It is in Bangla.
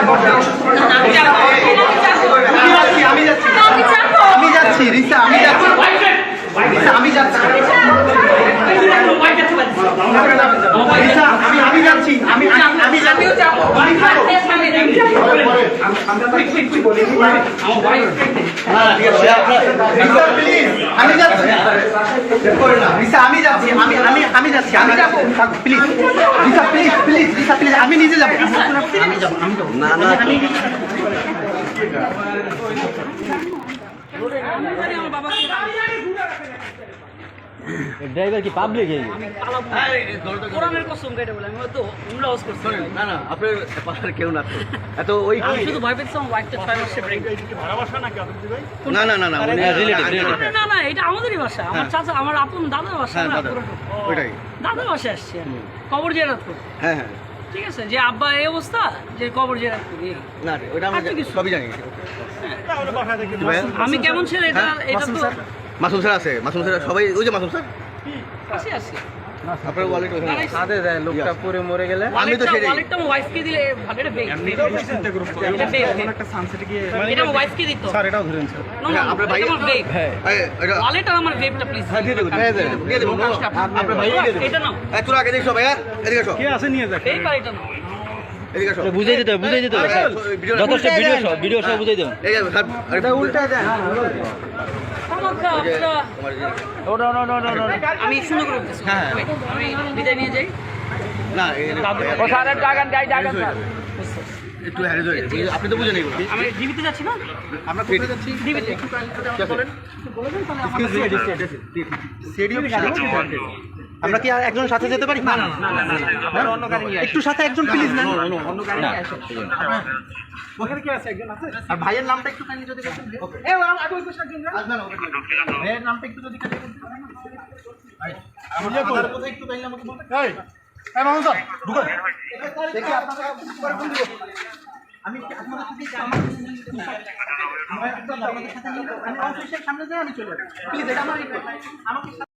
আমি যাচ্ছি আমি যাচ্ছি। রিসা আমি যাচ্ছি। রিসা আমি যাচ্ছি। রিসা আমি আমি যাচ্ছি আমি আমি আমি যাচ্ছি। আমি আমি যাচ্ছি আমি আমি আমি যাচ্ছি আমি যাব। Please Risa please please Risa please আমি নিজে যাব। আমি যাব আমি যাব। না না। ড্রাইভার কি পাবলিক এই কোরআনের কসম কেটে বলে আমি হয়তো উমরা হাউস করছি। না না আপনার পাশার কেউ না এত ওই আমি শুধু ভয় পেয়েছিলাম ওয়াইফটা ছয় মাসে ব্রেক না না না না। না না এটা আমাদেরই বাসা আমার চাচা আমার আপন দাদার বাসা হ্যাঁ না দাদা। ওইটাই। দাদার বাসায় আসছি আমি। কবর জিয়ারত করতে হ্যাঁ হ্যাঁ। ঠিক আছে যে আব্বা এই অবস্থা যে কবর যে করি না ওইটা আমরা? সবই জানি। আমি কেমন ছেলে? এটা হ্যাঁ, এটা তো মাসুম স্যার আছে মাসুম স্যার সবাই ওই যে মাসুম স্যার। আছে আসি আপনার ওয়ালেট ওখানে আছে। হাতে দেয় লোকটা পুরে মরে গেলে। আমি তো সেটাই। ওয়ালেটটা আমার ওয়াইফকে দিলে এটা বেগ এটা গিয়ে এটা আমার ওয়াইফকে দিত। স্যার এটাও ধরেন স্যার। হ্যাঁ, আপনার ভাই- আমার বেগ হ্যাঁ। ওয়ালেট আর আমার বেগটা প্লিজ হ্যাঁ, দিয়ে দেবো দিয়ে দেবো দিয়ে দেবো। আপনার ভাই এটা নাও। তোরা আগে দেখছ ভাইয়া। এদিকে আসো। বেগ নিয়ে এটা এই এদিকে আসো বুঝাই দিতে হবে বুঝাই দিতে হবে। হ্যাঁ, ভিডিও যথেষ্ট ভিডিও সব ভিডিও সব বুঝাই দেবেন এই যে, স্যার, আরে উল্টা দেন আমি সুন্দর করে বলতেছি আমি বিদায় নিয়ে যাই। না একটু হ্যারেজ হয়ে গেছে। আপনি তো বুঝে নেই আমি ডিবিতে যাচ্ছি না? আমরা কোথায় যাচ্ছি? ডিবিতে আমরা কি আর একজন সাথে যেতে পারি না না একটু সাথে একজন প্লিজ না ওখানে কি আছে একজন আছে আর ভাইয়ের নামটা একটু কাইন্ডলি যদি বলতেন এ আগে ওই পাশে একজন ভাইয়ের নামটা একটু যদি কাইন্ডলি বলতেন ভাই আমার কোথায় একটু কাইন্ডলি আমাকে বলতেন এই এই মামুন স্যার ঢুকুন দেখি আপনারা পরে ফোন দিব আমি আপনাদের সাথে আমার আমার একটু আপনাদের সাথে আমি অফিসের সামনে যাই আমি চলে যাই প্লিজ এটা আমার আমাকে